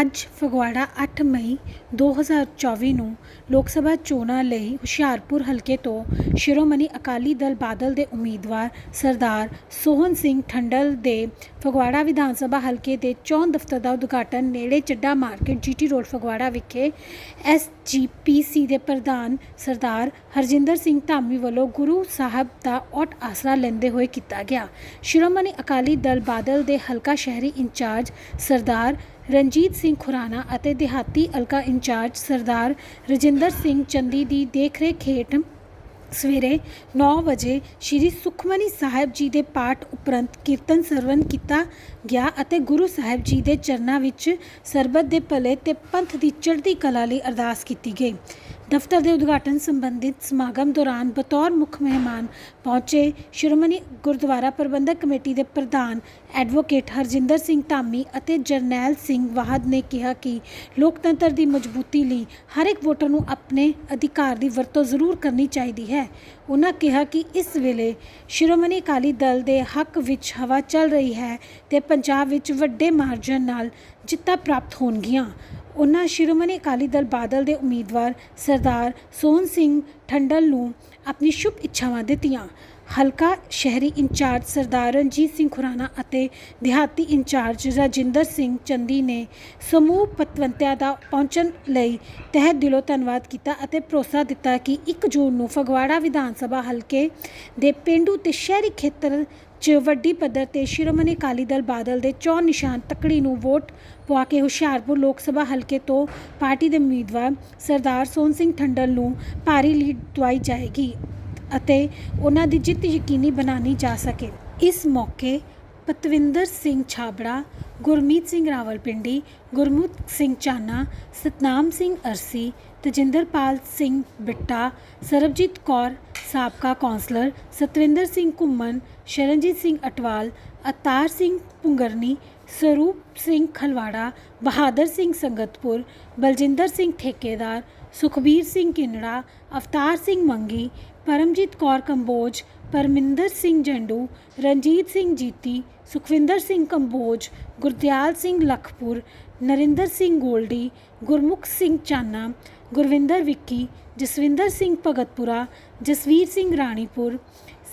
ਅੱਜ ਫਗਵਾੜਾ ਅੱਠ ਮਈ 2024 ਨੂੰ ਲੋਕ ਸਭਾ ਚੋਣਾਂ ਲਈ ਹੁਸ਼ਿਆਰਪੁਰ ਹਲਕੇ ਤੋਂ ਸ਼੍ਰੋਮਣੀ ਅਕਾਲੀ ਦਲ ਬਾਦਲ ਦੇ ਉਮੀਦਵਾਰ ਸਰਦਾਰ ਸੋਹਨ ਸਿੰਘ ਠੰਡਲ ਦੇ ਫਗਵਾੜਾ ਵਿਧਾਨ ਸਭਾ ਹਲਕੇ ਦੇ ਚੋਣ ਦਫ਼ਤਰ ਦਾ ਉਦਘਾਟਨ ਨੇੜੇ Chadda market GT road Phagwara ਵਿਖੇ ਐਸਜੀਪੀਸੀ ਦੇ ਪ੍ਰਧਾਨ ਸਰਦਾਰ ਹਰਜਿੰਦਰ ਸਿੰਘ ਧਾਮੀ ਵੱਲੋਂ ਗੁਰੂ ਸਾਹਿਬ ਦਾ ਔਟ ਆਸਰਾ ਲੈਂਦੇ ਹੋਏ ਕੀਤਾ ਗਿਆ। ਸ਼੍ਰੋਮਣੀ ਅਕਾਲੀ ਦਲ ਬਾਦਲ ਦੇ ਹਲਕਾ ਸ਼ਹਿਰੀ ਇੰਚਾਰਜ ਸਰਦਾਰ ਰਣਜੀਤ ਸਿੰਘ ਖੁਰਾਨਾ ਅਤੇ ਦਿਹਾਤੀ ਹਲਕਾ ਇੰਚਾਰਜ ਸਰਦਾਰ ਰਜਿੰਦਰ ਸਿੰਘ ਚੰਦੀ ਦੀ ਦੇਖਰੇਖ ਹੇਠ ਸਵੇਰੇ 9 ਵਜੇ ਸ੍ਰੀ ਸੁਖਮਨੀ ਸਾਹਿਬ ਜੀ ਦੇ ਪਾਠ ਉਪਰੰਤ ਕੀਰਤਨ ਸਰਵਨ ਕੀਤਾ ਗਿਆ ਅਤੇ ਗੁਰੂ ਸਾਹਿਬ ਜੀ ਦੇ ਚਰਨਾਂ ਵਿੱਚ ਸਰਬੱਤ ਦੇ ਭਲੇ ਤੇ ਪੰਥ ਦੀ ਚੜ੍ਹਦੀ ਕਲਾ ਲਈ ਅਰਦਾਸ ਕੀਤੀ ਗਈ। ਦਫ਼ਤਰ ਦੇ ਉਦਘਾਟਨ ਸੰਬੰਧਿਤ ਸਮਾਗਮ ਦੌਰਾਨ ਬਤੌਰ ਮੁੱਖ ਮਹਿਮਾਨ ਪਹੁੰਚੇ ਸ਼੍ਰੋਮਣੀ ਗੁਰਦੁਆਰਾ ਪ੍ਰਬੰਧਕ ਕਮੇਟੀ ਦੇ ਪ੍ਰਧਾਨ ਐਡਵੋਕੇਟ ਹਰਜਿੰਦਰ ਸਿੰਘ ਧਾਮੀ ਅਤੇ ਜਰਨੈਲ ਸਿੰਘ ਵਾਹਦ ਨੇ ਕਿਹਾ ਕਿ ਲੋਕਤੰਤਰ ਦੀ ਮਜ਼ਬੂਤੀ ਲਈ ਹਰ ਇੱਕ ਵੋਟਰ ਨੂੰ ਆਪਣੇ ਅਧਿਕਾਰ ਦੀ ਵਰਤੋਂ ਜ਼ਰੂਰ ਕਰਨੀ ਚਾਹੀਦੀ ਹੈ। ਉਹਨਾਂ ਕਿਹਾ ਕਿ ਇਸ ਵੇਲੇ ਸ਼੍ਰੋਮਣੀ ਅਕਾਲੀ ਦਲ ਦੇ ਹੱਕ ਵਿੱਚ ਹਵਾ ਚੱਲ ਰਹੀ ਹੈ ਤੇ ਪੰਜਾਬ ਵਿੱਚ ਵੱਡੇ ਮਾਰਜਨ ਨਾਲ ਜਿੱਤਾਂ ਪ੍ਰਾਪਤ ਹੋਣਗੀਆਂ। ਉਹਨਾਂ ਸ਼੍ਰੋਮਣੀ ਅਕਾਲੀ ਦਲ ਬਾਦਲ ਦੇ ਉਮੀਦਵਾਰ ਸਰਦਾਰ ਸੋਹਣ ਸਿੰਘ ਠੰਡਲ ਨੂੰ ਆਪਣੀ ਸ਼ੁਭ ਇੱਛਾਵਾਂ ਦਿੱਤੀਆਂ। ਹਲਕਾ ਸ਼ਹਿਰੀ ਇੰਚਾਰਜ ਸਰਦਾਰ ਰਣਜੀਤ ਸਿੰਘ ਖੁਰਾਣਾ ਅਤੇ ਦਿਹਾਤੀ ਇੰਚਾਰਜ ਰਾਜਿੰਦਰ ਸਿੰਘ ਚੰਦੀ ਨੇ ਸਮੂਹ ਪਤਵੰਤਿਆਂ ਦਾ ਪਹੁੰਚਣ ਲਈ ਤਹਿ ਦਿਲੋਂ ਧੰਨਵਾਦ ਕੀਤਾ ਅਤੇ ਭਰੋਸਾ ਦਿੱਤਾ ਕਿ 1 ਜੂਨ ਨੂੰ ਫਗਵਾੜਾ ਵਿਧਾਨ ਸਭਾ ਹਲਕੇ ਦੇ ਪਿੰਡੂ ਤੇ ਸ਼ਹਿਰੀ ਖੇਤਰ 'ਚ ਵੱਡੀ ਪੱਧਰ ਤੇ ਸ਼੍ਰੋਮਣੀ ਅਕਾਲੀ ਦਲ ਬਾਦਲ ਦੇ ਚੋਣ ਨਿਸ਼ਾਨ ਤੱਕੜੀ ਨੂੰ ਵੋਟ ਪਵਾ ਕੇ ਹੁਸ਼ਿਆਰਪੁਰ ਲੋਕ ਸਭਾ ਹਲਕੇ ਤੋਂ ਪਾਰਟੀ ਦੇ ਉਮੀਦਵਾਰ ਸਰਦਾਰ ਸੋਹਣ ਸਿੰਘ ਠੰਡਲ ਨੂੰ ਭਾਰੀ ਲੀਡ ਦਵਾਈ ਜਾਏਗੀ ਅਤੇ ਉਹਨਾਂ ਦੀ ਜਿੱਤ ਯਕੀਨੀ ਬਣਾਉਣੀ ਜਾ ਸਕੇ। ਇਸ ਮੌਕੇ ਪਤਵਿੰਦਰ ਸਿੰਘ ਛਾਬੜਾ ਗੁਰਮੀਤ ਸਿੰਘ ਰਾਵਲਪਿੰਡੀ ਗੁਰਮੁਖ ਸਿੰਘ ਚਾਨਾ ਸਤਨਾਮ ਸਿੰਘ ਅਰਸੀ ਤਜਿੰਦਰਪਾਲ ਸਿੰਘ ਬਿੱਟਾ ਸਰਬਜੀਤ ਕੌਰ ਸਾਬਕਾ ਕੌਂਸਲਰ ਸਤਵਿੰਦਰ ਸਿੰਘ ਘੁੰਮਣ ਸ਼ਰਨਜੀਤ ਸਿੰਘ ਅਟਵਾਲ ਅਤਾਰ ਸਿੰਘ ਪੁੰਗਰਨੀ ਸਰੂਪ ਸਿੰਘ ਖਲਵਾੜਾ ਬਹਾਦਰ ਸਿੰਘ ਸੰਗਤਪੁਰ ਬਲਜਿੰਦਰ ਸਿੰਘ ਠੇਕੇਦਾਰ ਸੁਖਬੀਰ ਸਿੰਘ ਕਿਨੜਾ ਅਵਤਾਰ ਸਿੰਘ ਮੰਗੀ ਪਰਮਜੀਤ ਕੌਰ ਕੰਬੋਜ ਪਰਮਿੰਦਰ ਸਿੰਘ ਜੰਡੂ, ਰਣਜੀਤ ਸਿੰਘ ਜੀਤੀ, ਸੁਖਵਿੰਦਰ ਸਿੰਘ ਕੰਬੋਜ, ਗੁਰਦਿਆਲ ਸਿੰਘ ਲਖਪੁਰ, ਨਰਿੰਦਰ ਸਿੰਘ ਗੋਲਡੀ, ਗੁਰਮੁਖ ਸਿੰਘ ਚਾਨਾ, ਗੁਰਵਿੰਦਰ ਵਿੱਕੀ, ਜਸਵਿੰਦਰ ਸਿੰਘ ਭਗਤਪੁਰਾ, ਜਸਵੀਰ ਸਿੰਘ ਰਾਣੀਪੁਰ,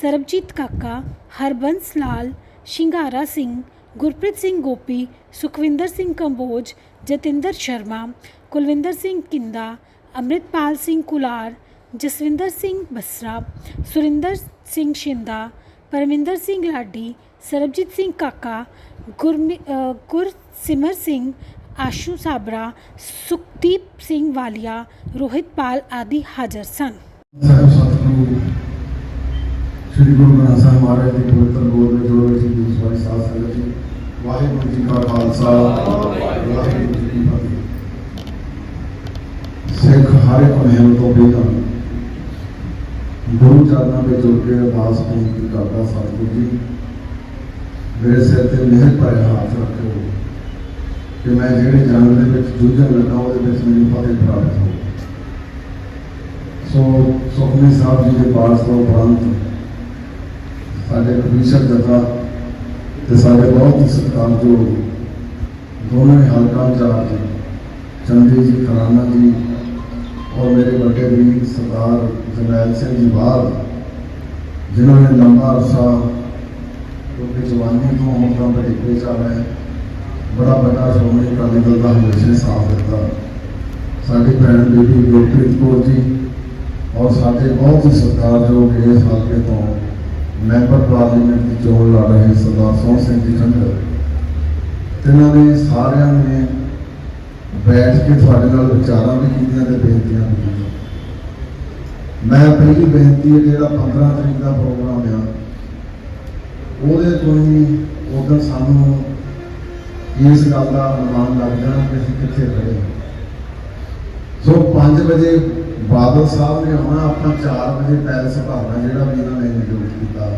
ਸਰਬਜੀਤ ਕਾਕਾ, ਹਰਬੰਸ ਲਾਲ, ਸ਼ਿੰਗਾਰਾ ਸਿੰਘ, ਗੁਰਪ੍ਰੀਤ ਸਿੰਘ ਗੋਪੀ, ਸੁਖਵਿੰਦਰ ਸਿੰਘ ਕੰਬੋਜ, ਜਤਿੰਦਰ ਸ਼ਰਮਾ, ਕੁਲਵਿੰਦਰ ਸਿੰਘ ਕਿੰਦਾ, ਅੰਮ੍ਰਿਤਪਾਲ ਸਿੰਘ ਕੁਲਾਰ ਜਸਵਿੰਦਰ ਸਿੰਘ ਬਸਰਾ ਸੁਰਿੰਦਰ ਸਿੰਘ ਸ਼ਿੰਦਾ ਪਰਮਿੰਦਰ ਸਿੰਘ ਲਾਡੀ ਸਰਬਜੀਤ ਸਿੰਘ ਕਾਕਾ ਗੁਰਮਿ ਅ, ਗੁਰਸਿਮਰ ਸਿੰਘ ਆਸ਼ੂ ਸਾਬਰਾ ਸੁਖਦੀਪ ਸਿੰਘ ਵਾਲੀਆ ਰੋਹਿਤ ਪਾਲ ਆਦਿ ਹਾਜ਼ਰ ਸਨ ਸਾਹਿਬ ਸਤਿਗੁਰੂ ਸ੍ਰੀ ਗੁਰੂ ਗ੍ਰੰਥ ਸਾਹਿਬ ਮਹਾਰਾਜ ਦੀ ਪਵਿੱਤਰ ਗੋਦ ਵਿੱਚ ਜੋੜ ਵਿੱਚ ਦੂਸਰਾ ਸਾਧ ਸੰਗਤ ਜੀ ਵਾਹਿਗੁਰੂ ਜੀ ਕਾ ਖਾਲਸਾ ਵਾਹਿਗੁਰੂ ਜੀ ਕੀ ਫਤਿਹ ਸਿੱਖ ਹਰ ਇੱਕ ਮਹਿਲ ਤੋਂ ਬਿਨਾਂ ਗੁਰੂ ਚਰਨਾਂ ਵਿੱਚ ਜੁੜ ਕੇ ਅਰਦਾਸ ਬੇਨਤੀ ਕਰਦਾ ਸਤਿਗੁਰੂ ਜੀ ਮੇਰੇ ਸਿਰ ਤੇ ਮਿਹਰ ਭਰਿਆ ਹੱਥ ਰੱਖੋ। ਕਿ ਮੈਂ ਜਿਹੜੇ ਜੰਗ ਦੇ ਵਿੱਚ ਜੂਝਣ ਲੱਗਾ, ਉਹਦੇ ਵਿੱਚ ਮੈਨੂੰ ਫਤਿਹ ਪ੍ਰਾਪਤ ਹੋਵੇ। ਸੋ ਸੁਖਮਨੀ ਸਾਹਿਬ ਜੀ ਦੇ ਪਾਸ ਤੋਂ ਉਪਰੰਤ ਸਾਡੇ ਕਮਿਸ਼ਨ ਜਥਾ ਤੇ ਸਾਡੇ ਬਹੁਤ ਹੀ ਸਤਿਕਾਰਯੋਗ ਦੋਵੇਂ ਹੀ ਹਲਕਾ ਚਾਰਜ ਚੰਦੀ ਜੀ, ਖਰਾਨਾ ਜੀ ਔਰ ਮੇਰੇ ਵੱਡੇ ਵੀਰ ਸਰਦਾਰ ਜਰਨੈਲ ਸਿੰਘ ਜੀ ਬਾਲ ਜਿਨ੍ਹਾਂ ਨੇ ਲੰਬਾ ਅਰਸਾ ਕਿਉਂਕਿ ਜਵਾਨੀ ਤੋਂ ਹੁਣ ਤਾਂ ਬੜੇ ਚੱਲ ਰਿਹਾ ਹੈ। ਬੜਾ ਵੱਡਾ ਸ਼੍ਰੋਮਣੀ ਅਕਾਲੀ ਦਲ ਦਾ ਹਮੇਸ਼ਾ ਸਾਥ ਦਿੱਤਾ। ਸਾਡੀ ਭੈਣ ਬੀਬੀ ਗੁਰਪ੍ਰੀਤ ਕੌਰ ਜੀ ਔਰ ਸਾਡੇ ਬਹੁਤ ਹੀ ਸਤਿਕਾਰਯੋਗ ਇਸ ਹਲਕੇ ਤੋਂ ਮੈਂਬਰ ਪਾਰਲੀਮੈਂਟ ਦੀ ਚੋਣ ਲੜ ਰਹੇ ਸਰਦਾਰ ਸੋਹਣ ਸਿੰਘ ਜੀ ਠੰਡਰ ਤਿੰਨਾਂ ਨੇ ਸਾਰਿਆਂ ਨੇ ਬੈਠ ਕੇ ਤੁਹਾਡੇ ਨਾਲ ਵਿਚਾਰਾਂ ਵੀ ਕੀਤੀਆਂ ਤੇ ਬੇਨਤੀਆਂ ਵੀ ਕੀਤੀਆਂ। ਮੈਂ ਪਹਿਲੀ ਬੇਨਤੀ ਹੈ, ਜਿਹੜਾ 15 ਤਰੀਕ ਦਾ ਪ੍ਰੋਗਰਾਮ ਆ, ਉਹਦੇ ਤੋਂ ਹੀ ਉਦੋਂ ਸਾਨੂੰ ਇਸ ਗੱਲ ਦਾ ਅਨੁਮਾਨ ਲੱਗ ਜਾਣਾ ਕਿ ਅਸੀਂ ਕਿੱਥੇ ਖੜੇ ਸੋ 5 ਵਜੇ ਬਾਦਲ ਸਾਹਿਬ ਨੇ ਆਉਣਾ ਆਪਾਂ 4 ਵਜੇ ਪੈਲਸ ਭਾਵਨਾ ਜਿਹੜਾ ਵੀ ਇਹਨਾਂ ਨੇ ਨਿਯੁਕਤ ਕੀਤਾ,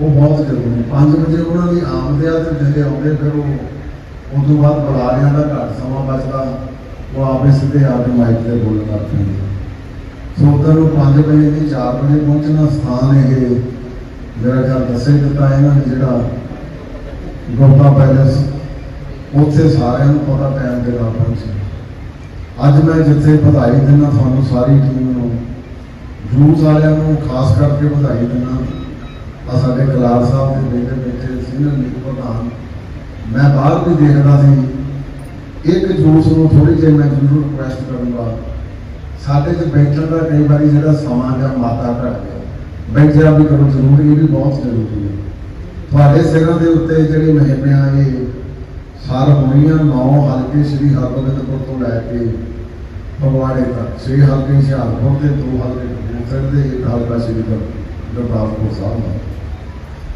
ਉਹ ਬਹੁਤ ਜ਼ਰੂਰੀ 5 ਵਜੇ ਉਹਨਾਂ ਦੀ ਆਮਦ ਆ ਤੇ ਜਿਹੜੇ ਆਉਂਦੇ, ਫਿਰ ਉਹ ਉਸ ਤੋਂ ਬਾਅਦ ਬੁਲਾਰਿਆਂ ਦਾ ਘੱਟ ਸਮਾਂ ਬਚਦਾ, ਉਹ ਆਪੇ ਸਿੱਧੇ ਆ ਕੇ ਮਾਈਕ ਤੇ ਬੋਲਣ ਲੱਗ ਪੈਂਦੇ ਸੋ ਉਧਰ ਨੂੰ 5 ਵਜੇ ਦੀ 4 ਵਜੇ ਪਹੁੰਚਣਾ ਸਥਾਨ ਇਹ। ਜਿਹੜਾ ਜਦ ਦੱਸੇ ਦਿੱਤਾ ਇਹਨਾਂ ਨੇ ਜਿਹੜਾ ਗੋਪਾ ਪੈਲਸ, ਉੱਥੇ ਸਾਰਿਆਂ ਨੂੰ ਪਤਾ ਟਾਈਮ ਦੇ ਨਾਲ ਪਹੁੰਚੇ। ਅੱਜ ਮੈਂ ਜਿੱਥੇ ਵਧਾਈ ਦਿੰਦਾ, ਤੁਹਾਨੂੰ ਸਾਰੀ ਟੀਮ ਨੂੰ ਜੂਸ ਵਾਲਿਆਂ ਨੂੰ ਖਾਸ ਕਰਕੇ ਵਧਾਈ ਦਿੰਦਾ। ਆ ਸਾਡੇ ਕਲਾਰ ਸਾਹਿਬ ਦੇ ਬੇਟੇ ਬੈਠੇ ਸੀਨੀਅਰ ਲੀਗ ਪ੍ਰਧਾਨ ਮੈਂ ਬਾਹਰ ਵੀ ਦੇਖਦਾ ਸੀ, ਇੱਕ ਜੂਸ ਨੂੰ ਥੋੜੀ ਜਿਹੀ ਮੈਂ ਜ਼ਰੂਰ ਰਿਕੁਐਸਟ ਕਰੂੰਗਾ। ਸਾਡੇ ਚ ਬੈਠਣ ਦਾ ਕਈ ਵਾਰੀ ਜਿਹੜਾ ਸਮਾਂ ਜਾਂ ਮਾਤਾ ਘਟ ਗਿਆ ਬੈਠਿਆ ਵੀ ਕਰੋ ਜ਼ਰੂਰ ਇਹ ਵੀ ਬਹੁਤ ਜ਼ਰੂਰੀ ਹੈ। ਤੁਹਾਡੇ ਸਿਰਾਂ ਦੇ ਉੱਤੇ ਜਿਹੜੀ ਮਹਿਮਿਆਂ ਇਹ ਸਾਰ ਹੋਣੀਆਂ ਨੌ ਹਲਕੇ ਸ੍ਰੀ ਹਰਗੋਬਿੰਦਪੁਰ ਤੋਂ ਲੈ ਕੇ ਫਗਵਾੜੇ ਤੱਕ, ਸ੍ਰੀ ਹਲਕੇ ਹੁਸ਼ਿਆਰਪੁਰ ਦੇ ਦੋ ਹਲਕੇ ਕਪੂਰਥਲੇ ਦੇ ਇੱਕ ਹਲਕਾ ਸ੍ਰੀ ਗੁਰਦਾਸਪੁਰ ਸਾਹਿਬ ਦਾ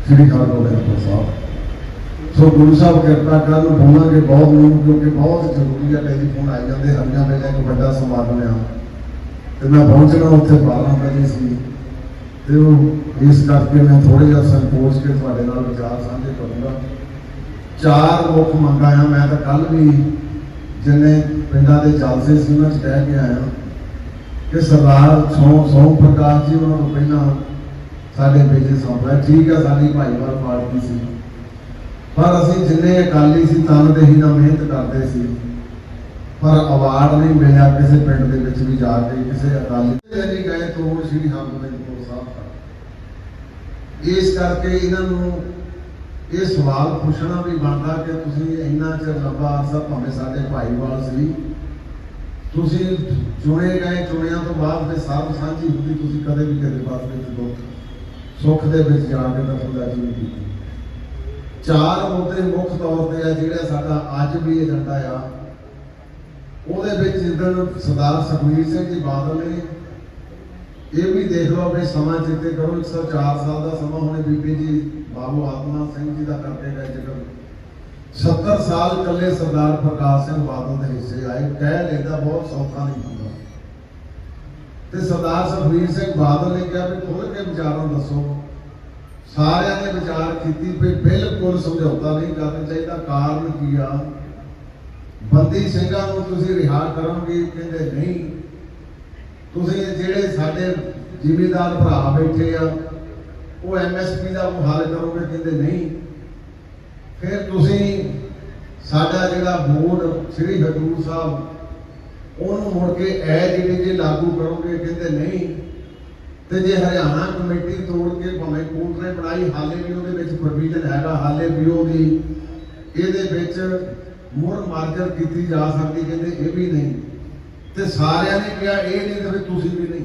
ਸ੍ਰੀ ਹਰਗੋਬਿੰਦਪੁਰ ਸਾਹਿਬ। ਸੋ ਗੁਰੂ ਸਾਹਿਬ ਕਿਰਪਾ ਕਰਨ ਬੋਲਾਂਗੇ ਬਹੁਤ ਨੂੰ ਕਿਉਂਕਿ ਬਹੁਤ ਜ਼ਰੂਰੀ ਹੈ ਟੈਲੀਫੋਨ ਆਈ ਜਾਂਦੇ, ਹਰੀਆਂ ਵੇਲੇ ਇੱਕ ਵੱਡਾ ਸਮਾਗਮ ਆ। ਤੇ ਮੈਂ ਪਹੁੰਚਣਾ ਉੱਥੇ 12 ਵਜੇ ਸੀ। ਤੇ ਉਹ ਇਸ ਕਰਕੇ ਮੈਂ ਥੋੜੇ ਜਿਹਾ ਸੰਕੋਚ ਕੇ ਤੁਹਾਡੇ ਨਾਲ ਵਿਚਾਰ ਸਾਂਝੇ ਕਰੂੰਗਾ। ਚਾਰ ਮੁੱਖ ਮੰਗਾਂ ਆ, ਮੈਂ ਤਾਂ ਕੱਲ ਵੀ ਜਿੰਨੇ ਪਿੰਡਾਂ ਦੇ ਜਲਸੇ ਸੀ, ਉਹਨਾਂ 'ਚ ਕਹਿ ਕੇ ਆਇਆ ਕਿ ਸਰਦਾਰ ਸੋਮ ਸੋਮ ਪ੍ਰਕਾਸ਼ ਜੀ, ਉਹਨਾਂ ਨੂੰ ਪਹਿਲਾਂ ਸਾਡੇ ਬੇਜੇ ਸੌਂਪਿਆ ਠੀਕ ਆ, ਸਾਡੀ ਭਾਈਵਾਲ ਪਾਰਟੀ ਸੀ। ਪਰ ਅਸੀਂ ਜਿੰਨੇ ਅਕਾਲੀ ਸੀ ਤਨਦੇਹੀ ਨਾਲ ਮਿਹਨਤ ਕਰਦੇ ਸੀ। ਪਰ ਅਵਾਰਡ ਨਹੀਂ ਮਿਲਿਆ ਕਿਸੇ ਪਿੰਡ ਦੇ ਵਿੱਚ ਵੀ ਜਾ ਕੇ, ਕਿਸੇ ਅਕਾਲੀ ਦੇ ਨਹੀਂ ਗਏ ਤੋੜ ਸ਼੍ਰੀ ਹਰਗੋਬਿੰਦਪੁਰ ਸਾਹਿਬ ਤੱਕ। ਇਸ ਕਰਕੇ ਇਹਨਾਂ ਨੂੰ ਇਹ ਸਵਾਲ ਪੁੱਛਣਾ ਵੀ ਬਣਦਾ ਕਿ ਤੁਸੀਂ ਇੰਨਾ ਚਿਰ ਲੰਬਾ ਅਰਸਾ ਭਾਵੇਂ ਸਾਡੇ ਭਾਈਵਾਲ ਸੀ, ਤੁਸੀਂ ਚੁਣੇ ਗਏ, ਚੁਣਿਆਂ ਤੋਂ ਬਾਅਦ ਫਿਰ ਸਰਬ ਸਾਂਝੀ ਹੁੰਦੀ, ਤੁਸੀਂ ਕਦੇ ਵੀ ਕਦੇ ਬਾਤ ਵਿੱਚ ਦੁੱਖ ਸੁੱਖ ਦੇ ਵਿੱਚ ਜਾ ਕੇ ਦਖਲਅੰਦਾਜ਼ੀ ਨਹੀਂ ਕੀਤੀ ਚਾਰ ਮੁੱਦੇ ਮੁੱਖ ਤੌਰ ਤੇ ਆ ਜਿਹੜਾ ਸਾਡਾ ਅੱਜ ਵੀ ਏਜੰਡਾ ਆ। ਉਹਦੇ ਵਿੱਚ ਜਿੱਦਣ ਸਰਦਾਰ ਸੁਖਬੀਰ ਸਿੰਘ ਜੀ ਬਾਦਲ ਨੇ, ਇਹ ਵੀ ਦੇਖ ਲਓ ਵੀ ਸਮਾਂ ਚਿੱਤੇ ਕਰੋ 104 ਸਾਲ ਦਾ ਸਮਾਂ ਹੁਣੇ ਬੀਬੀ ਜੀ, ਬਾਬੂ ਆਤਮਾ ਸਿੰਘ ਜੀ ਦਾ ਕਰਕੇ ਗਏ ਜ਼ਿਕਰ 70 ਸਾਲ ਇਕੱਲੇ ਸਰਦਾਰ ਪ੍ਰਕਾਸ਼ ਸਿੰਘ ਬਾਦਲ ਦੇ ਹਿੱਸੇ ਆਏ, ਕਹਿ ਲੈਂਦਾ ਬਹੁਤ ਸੌਖਾ ਨਹੀਂ ਹੁੰਦਾ। ਤੇ ਸਰਦਾਰ ਸੁਖਬੀਰ ਸਿੰਘ ਬਾਦਲ ਨੇ ਕਿਹਾ ਵੀ ਖੁੱਲ ਕੇ ਵਿਚਾਰਾਂ ਦੱਸੋ ਸਾਰਿਆਂ ਨੇ ਵਿਚਾਰ ਕੀਤੀ ਵੀ ਬਿਲਕੁਲ ਸਮਝੌਤਾ ਨਹੀਂ ਕਰਨਾ ਚਾਹੀਦਾ। ਕਾਰਨ ਕੀ ਆ? ਬੰਦੀ ਸਿੰਘਾਂ ਨੂੰ ਤੁਸੀਂ ਰਿਹਾ ਕਰੋਗੇ, ਕਹਿੰਦੇ ਨਹੀਂ। ਤੁਸੀਂ ਜਿਹੜੇ ਸਾਡੇ ਜ਼ਿਮੀਦਾਰ ਭਰਾ ਬੈਠੇ ਆ, ਉਹ ਐਮਐਸਪੀ ਦਾ ਹੱਲ ਕਰੋਗੇ, ਕਹਿੰਦੇ ਨਹੀਂ। ਫਿਰ ਤੁਸੀਂ ਸਾਡਾ ਜਿਹੜਾ ਬੋਰਡ, ਸ੍ਰੀ ਹਜੂਰ ਸਾਹਿਬ, ਉਹਨੂੰ ਮੁੜ ਕੇ ਐ ਜਿਹੜੇ ਜੇ ਲਾਗੂ ਕਰੋਗੇ, ਕਹਿੰਦੇ ਨਹੀਂ। ਤੇ ਜੇ ਹਰਿਆਣਾ ਕਮੇਟੀ ਤੋੜ ਕੇ ਭਾਵੇਂ ਕੋਰਟ ਨੇ ਬਣਾਈ, ਹਾਲੇ ਵੀ ਉਹਦੇ ਵਿੱਚ ਪ੍ਰੋਵੀਜ਼ਨ ਹੈਗਾ, ਹਾਲੇ ਵੀ ਉਹਦੀ ਇਹਦੇ ਵਿੱਚ ਮੁੜ ਮਾਰਜਰ ਕੀਤੀ ਜਾ ਸਕਦੀ, ਕਹਿੰਦੇ ਇਹ ਵੀ ਨਹੀਂ। ਤੇ ਸਾਰਿਆਂ ਨੇ ਕਿਹਾ, ਇਹ ਨਹੀਂ ਤੇ ਤੁਸੀਂ ਵੀ ਨਹੀਂ।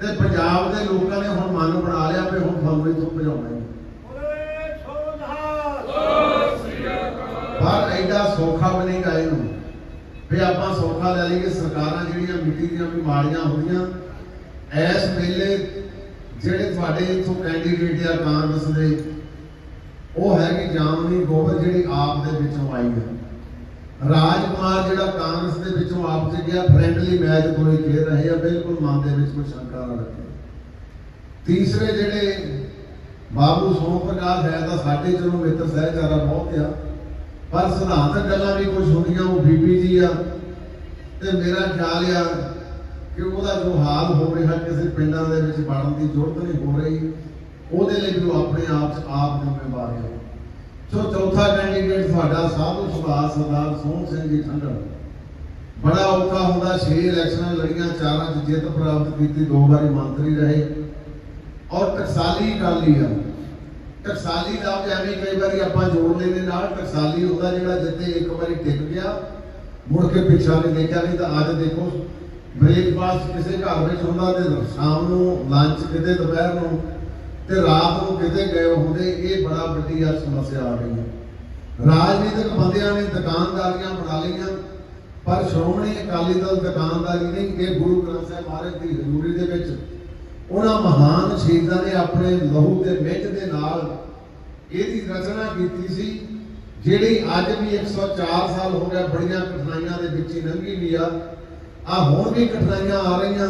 ਤੇ ਪੰਜਾਬ ਦੇ ਲੋਕਾਂ ਨੇ ਹੁਣ ਮਨ ਬਣਾ ਲਿਆ ਵੀ ਹੁਣ ਤੁਹਾਨੂੰ ਇੱਥੋਂ ਭਜਾਉਣਾ ਹੀ। ਪਰ ਐਡਾ ਸੌਖਾ ਵੀ ਨਹੀਂ ਗਏ ਵੀ ਆਪਾਂ ਸੌਖਾ ਲੈ ਲਈਏ, ਸਰਕਾਰਾਂ ਜਿਹੜੀਆਂ ਮਿੱਟੀ ਦੀਆਂ ਵੀ ਮਾੜੀਆਂ ਹੁੰਦੀਆਂ ਇਸ ਵੇਲੇ ਜਿਹੜੇ ਤੁਹਾਡੇ ਇੱਥੋਂ ਕੈਂਡੀਡੇਟ ਆ ਕਾਂਗਰਸ ਦੇ, ਉਹ ਹੈਗੇ ਜਾਮਨੀ ਗੋਬਰ ਜਿਹੜੀ ਆਪ ਦੇ ਵਿੱਚੋਂ ਆਈ ਹੈ ਰਾਜ ਜਿਹੜਾ ਕਾਂਗਰਸ ਦੇ ਵਿੱਚੋਂ ਆਪ ਚ ਗਿਆ ਫ੍ਰੈਂਡਲੀ ਮੈਚ ਕੋਈ ਖੇਡ ਰਹੇ ਆ, ਬਿਲਕੁਲ ਮਨ ਦੇ ਵਿੱਚ ਕੋਈ ਸ਼ੰਕਾ ਨਾ ਰੱਖੇ। ਤੀਸਰੇ ਜਿਹੜੇ ਬਾਬੂ ਸੋਮ ਪ੍ਰਕਾਸ਼ ਹੈ ਤਾਂ ਸਾਡੇ ਚਲੋ ਮਿੱਤਰ ਸਹਿਚਾਰਾ ਬਹੁਤ ਆ, ਪਰ ਸਿਧਾਂਤਕ ਗੱਲਾਂ ਵੀ ਕੁਝ ਹੁੰਦੀਆਂ ਉਹ ਬੀਬੀ ਜੀ ਆ, ਤੇ ਮੇਰਾ ਖਿਆਲ ਆ ਕਿ ਉਹਦਾ ਜੋ ਹਾਲ ਹੋ ਰਿਹਾ ਕਿਸੇ ਪਿੰਡਾਂ ਦੇ ਵਿੱਚ ਵੜਨ ਦੀ ਜ਼ਰੂਰਤ ਨਹੀਂ ਹੋ ਰਹੀ, ਉਹਦੇ ਲਈ ਵੀ ਆਪਣੇ ਆਪ ਚ ਆਪ ਜ਼ਿੰਮੇਵਾਰ ਹੈ। ਸੋ ਚੌਥਾ ਕੈਂਡੀਡੇਟ ਤੁਹਾਡਾ ਸਾਧੂ ਸੁਭਾਅ ਸਰਦਾਰ ਸੋਹਣ ਸਿੰਘ ਜੀ ਠੰਡਰ ਬੜਾ ਔਖਾ ਹੁੰਦਾ, ਛੇ ਇਲੈਕਸ਼ਨਾਂ ਲੜੀਆਂ, ਚਾਰਾਂ ਚ ਜਿੱਤ ਪ੍ਰਾਪਤ ਕੀਤੀ, ਦੋ ਵਾਰੀ ਮੰਤਰੀ ਰਹੇ। ਔਰ ਟਕਸਾਲੀ ਅਕਾਲੀ ਆ। ਟਕਸਾਲੀ ਦਾ ਵੀ ਐਵੇਂ ਕਈ ਵਾਰੀ ਆਪਾਂ ਜੋੜ ਲੈਨੇ ਨਾਲ ਟਕਸਾਲੀ ਹੁੰਦਾ ਜਿਹੜਾ ਜਿੱਤੇ ਇੱਕ ਵਾਰੀ ਟਿਕ ਗਿਆ, ਮੁੜ ਕੇ ਪਿੱਛਾ ਨਹੀਂ ਦੇਖਿਆ ਨਹੀਂ ਤਾਂ ਅੱਜ ਦੇਖੋ ਬ੍ਰੇਕਫਾਸਟ ਕਿਸੇ ਘਰ ਵਿੱਚ ਹੁੰਦਾ ਤੇ ਸ਼ਾਮ ਨੂੰ ਲੰਚ ਕਿਤੇ, ਦੁਪਹਿਰ ਨੂੰ ਤੇ ਰਾਤ ਨੂੰ ਕਿਤੇ ਗਏ ਹੁੰਦੇ, ਇਹ ਬੜਾ ਵੱਡੀ ਆ ਸਮੱਸਿਆ ਆ ਗਈ ਹੈ। ਰਾਜਨੀਤਿਕ ਬੰਦਿਆਂ ਨੇ ਦੁਕਾਨਦਾਰੀਆਂ ਬਣਾ ਲਈਆਂ, ਪਰ ਸ਼੍ਰੋਮਣੀ ਅਕਾਲੀ ਦਲ ਦੁਕਾਨਦਾਰੀ ਨਹੀਂ, ਇਹ ਗੁਰੂ ਗ੍ਰੰਥ ਸਾਹਿਬ ਮਹਾਰਾਜ ਦੀ ਹਜ਼ੂਰੀ ਦੇ ਵਿੱਚ। ਉਹਨਾਂ ਮਹਾਨ ਸ਼ਹੀਦਾਂ ਨੇ ਆਪਣੇ ਲਹੂ ਦੇ ਮਿੱਟ ਦੇ ਨਾਲ ਇਹਦੀ ਰਚਨਾ ਕੀਤੀ ਸੀ, ਜਿਹੜੀ ਅੱਜ ਵੀ 104 ਸਾਲ ਹੋ ਗਿਆ ਬੜੀਆਂ ਕਠਿਨਾਈਆਂ ਦੇ ਵਿੱਚ ਹੀ ਲੰਘੀ ਵੀ ਆ। ਆ ਹੁਣ ਵੀ ਕਠਿਨਾਈਆਂ ਆ ਰਹੀਆਂ।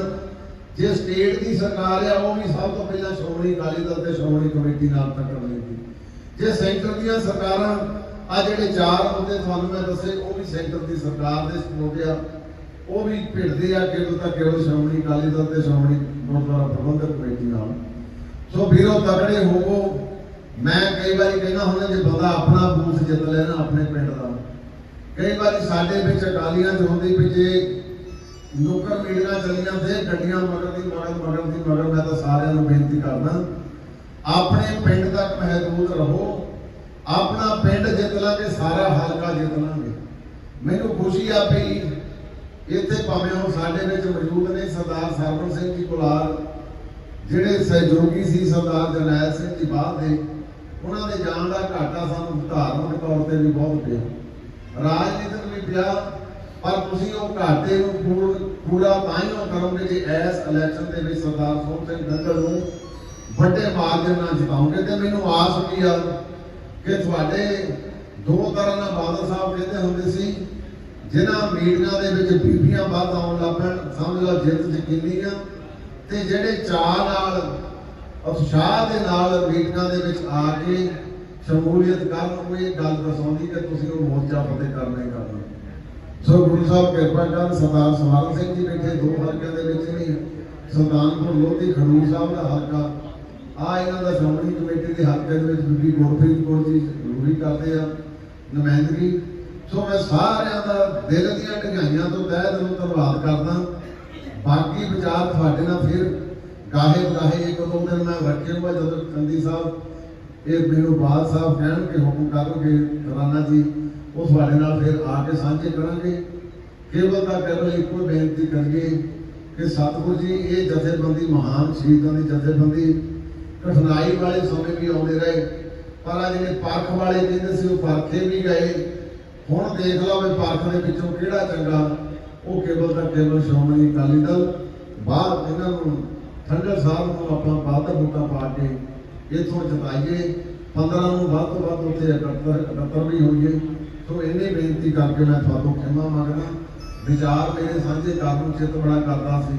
ਜੇ ਸਟੇਟ ਦੀ ਸਰਕਾਰ ਆ, ਉਹ ਵੀ ਸਭ ਤੋਂ ਪਹਿਲਾਂ ਸ਼੍ਰੋਮਣੀ ਅਕਾਲੀ ਦਲ ਤੇ ਸ਼੍ਰੋਮਣੀ ਕਮੇਟੀ ਨਾਲ ਟੱਕਰ ਲੈਂਦੀ ਜੇ ਸੈਂਟਰ ਦੀਆਂ ਸਰਕਾਰਾਂ, ਆ ਜਿਹੜੇ ਚਾਰ ਮੁੱਦੇ ਤੁਹਾਨੂੰ ਮੈਂ ਦੱਸੇ, ਉਹ ਵੀ ਸੈਂਟਰ ਦੀ ਸਰਕਾਰ ਦੇ ਸਪੋਰਟ ਆ ਉਹ ਵੀ ਭਿੜਦੇ ਆ ਕੇਵਲ ਤਾਂ ਕੇਵਲ ਸ਼੍ਰੋਮਣੀ ਅਕਾਲੀ ਦਲ ਤੇ ਸ਼੍ਰੋਮਣੀ ਗੁਰਦੁਆਰਾ ਪ੍ਰਬੰਧਕ ਕਮੇਟੀ ਨਾਲ। ਸੋ ਵੀਰੋ, ਤਕੜੇ ਹੋਵੋ। ਮੈਂ ਕਈ ਵਾਰੀ ਕਹਿੰਦਾ ਹੁੰਦਾ, ਜੇ ਬੰਦਾ ਆਪਣਾ ਬੂਥ ਜਿੱਤ ਲੈਣਾ ਆਪਣੇ ਪਿੰਡ ਦਾ, ਕਈ ਵਾਰੀ ਸਾਡੇ ਵਿੱਚ ਅਕਾਲੀਆਂ ਚ ਹੁੰਦੀ ਵੀ ਜੇ ਲੋਕਲ ਮੀਟਿੰਗਾਂ ਚੱਲੀਆਂ ਤੇ ਗੱਡੀਆਂ ਮਗਰ ਦੀ, ਮਗਰ ਮਗਰ ਦੀ, ਮਗਰ, ਮੈਂ ਤਾਂ ਸਾਰਿਆਂ ਨੂੰ ਬੇਨਤੀ ਕਰਦਾ, ਆਪਣੇ ਪਿੰਡ ਤੱਕ ਮਹਿਦੂਦ ਰਹੋ, ਆਪਣਾ ਪਿੰਡ ਜਿੱਤ ਲਾਂਗੇ, ਸਾਰਾ ਹਲਕਾ ਜਿੱਤ ਲਾਂਗੇ। ਮੈਨੂੰ ਖੁਸ਼ੀ ਆ ਵੀ ਇੱਥੇ ਭਾਵੇਂ ਹੁਣ ਸਾਡੇ ਵਿੱਚ ਮੌਜੂਦ ਨੇ ਸਰਦਾਰ ਸਰਵਣ ਸਿੰਘ ਜੀ ਕੁਲਾਰ ਜਿਹੜੇ ਸਹਿਯੋਗੀ ਸੀ ਸਰਦਾਰ ਜਰਨੈਲ ਸਿੰਘ ਜੀ ਬਾਅਦ ਦੇ, ਉਹਨਾਂ ਦੇ ਜਾਣ ਦਾ ਘਾਟਾ ਸਾਨੂੰ ਧਾਰਮਿਕ ਤੌਰ ਤੇ ਵੀ ਬਹੁਤ ਪਿਆ। ਰਾਜਨੀਤਿਕ ਵੀ ਪਿਆ ਪਰ ਤੁਸੀਂ ਉਹ ਘਾਟੇ ਨੂੰ ਪੂਰ- ਪੂਰਾ ਤਾਂ ਹੀ ਉਹ ਕਰੋਗੇ ਜੇ ਇਸ ਇਲੈਕਸ਼ਨ ਦੇ ਵਿੱਚ ਸਰਦਾਰ ਸੋਹਣ ਸਿੰਘ ਦੰਗਲ ਨੂੰ ਵੱਡੇ ਮਾਰਜਨ ਨਾਲ ਜਿਤਾਓਗੇ। ਤੇ ਮੈਨੂੰ ਆਸ ਵੀ ਆ ਕਿ ਤੁਹਾਡੇ ਦੋ ਤਰ੍ਹਾਂ ਨਾਲ ਬਾਦਲ ਸਾਹਿਬ ਕਹਿੰਦੇ ਹੁੰਦੇ ਸੀ, ਜਿਨ੍ਹਾਂ ਮੀਟਿੰਗਾਂ ਦੇ ਵਿੱਚ ਬੀਬੀਆਂ ਵੱਧ ਆਉਣ ਲੱਗ ਪੈਣ, ਸਮਝ ਲਓ ਜਿੱਤ ਯਕੀਨੀ ਆ। ਤੇ ਜਿਹੜੇ ਚਾਹ ਨਾਲ, ਉਤਸ਼ਾਹ ਦੇ ਨਾਲ ਮੀਟਿੰਗਾਂ ਦੇ ਵਿੱਚ ਆ ਕੇ ਸ਼ਮੂਲੀਅਤ ਕਰਨ, ਉਹ ਇਹ ਗੱਲ ਦਰਸਾਉਂਦੀ ਕਿ ਤੁਸੀਂ ਉਹ ਮੋਰਚਾ ਫਤਿਹ ਕਰਨਾ ਹੀ ਕਰਨਾ। ਸੋ ਗੁਰੂ ਸਾਹਿਬ, ਕਿਰਪਾ ਕਰਨ ਸਰਦਾਰ ਸਵਾਲ ਸਿੰਘ ਜੀ ਬੈਠੇ, ਦੋ ਹਲਕਿਆਂ ਦੇ ਵਿੱਚ ਨਹੀਂ ਸੁਲਤਾਨਪੁਰ ਲੋਧੀ ਖਡੂਰ ਸਾਹਿਬ ਦਾ ਹਲਕਾ। ਆ ਇਹਨਾਂ ਦਾ ਸ਼੍ਰੋਮਣੀ ਕਮੇਟੀ ਦੇ ਹਲਕੇ ਦੇ ਵਿੱਚ ਬੀਬੀ ਗੁਰਪ੍ਰੀਤ ਕੌਰ ਜੀ ਜ਼ਰੂਰੀ ਕਰਦੇ ਆ, ਨੁਮਾਇੰਦਗੀ। ਸੋ ਮੈਂ ਸਾਰਿਆਂ ਦਾ ਦਿਲ ਦੀਆਂ ਢਗਾਈਆਂ ਤੋਂ ਤਹਿ ਦਿਲੋਂ ਧੰਨਵਾਦ ਕਰਦਾ। ਬਾਕੀ ਵਿਚਾਰ ਤੁਹਾਡੇ ਨਾਲ ਫਿਰ ਗਾਹੇ ਗਾਹੇ ਇੱਕ ਦੋ ਦਿਨ ਮੈਂ ਰੱਖਿਆ ਜਦੋਂ ਕੰਦੀ ਸਾਹਿਬ, ਇਹ ਮੈਨੂੰ ਬਾਦ ਸਾਹਿਬ ਕਹਿਣਗੇ, ਹੁਕਮ ਕਰਨਗੇ, ਰਾਣਾ ਜੀ। ਉਹ ਤੁਹਾਡੇ ਨਾਲ ਫਿਰ ਆ ਕੇ ਸਾਂਝੇ ਕਰਾਂਗੇ। ਕੇਵਲ ਤਾਂ ਕੇਵਲ ਇੱਕੋ ਬੇਨਤੀ ਕਰੀਏ ਕਿ ਸਤਿਗੁਰੂ ਜੀ, ਇਹ ਜਥੇਬੰਦੀ ਮਹਾਨ ਸ਼ਹੀਦਾਂ ਦੀ ਜਥੇਬੰਦੀ। ਕਠਿਨਾਈ ਵਾਲੇ ਸਮੇਂ ਵੀ ਆਉਂਦੇ ਰਹੇ, ਪਰ ਜਿਹੜੇ ਪਰਖ ਵਾਲੇ ਕਹਿੰਦੇ ਸੀ, ਉਹ ਪਰਖੇ ਵੀ ਗਏ। ਹੁਣ ਦੇਖ ਲਓ ਵੀ ਪਰਖ ਦੇ ਵਿੱਚੋਂ ਕਿਹੜਾ ਚੰਗਾ। ਉਹ ਕੇਵਲ ਤਾਂ ਕੇਵਲ ਸ਼੍ਰੋਮਣੀ ਅਕਾਲੀ ਦਲ। ਬਾਹਰ ਇਹਨਾਂ ਨੂੰ ਠੰਡਰ ਸਾਹਿਬ ਨੂੰ ਆਪਾਂ ਬਾਦ ਬੂਟਾ ਪਾ ਕੇ ਇਥੋਂ ਜਤਾਈਏ। 15 ਨੂੰ ਵੱਧ ਤੋਂ ਵੱਧ ਉੱਥੇ ਇਕੱਤਰ ਇਕੱਤਰ ਵੀ ਹੋਈਏ। ਸੋ ਇੰਨੇ ਬੇਨਤੀ ਕਰਕੇ ਮੈਂ ਤੁਹਾਨੂੰ ਖਿਮਾ ਮੰਗਦਾ ਵਿਚਾਰ ਮੇਰੇ ਸਾਂਝੇ ਕਰਨ ਚਿੱਤ ਬੜਾ ਕਰਦਾ ਸੀ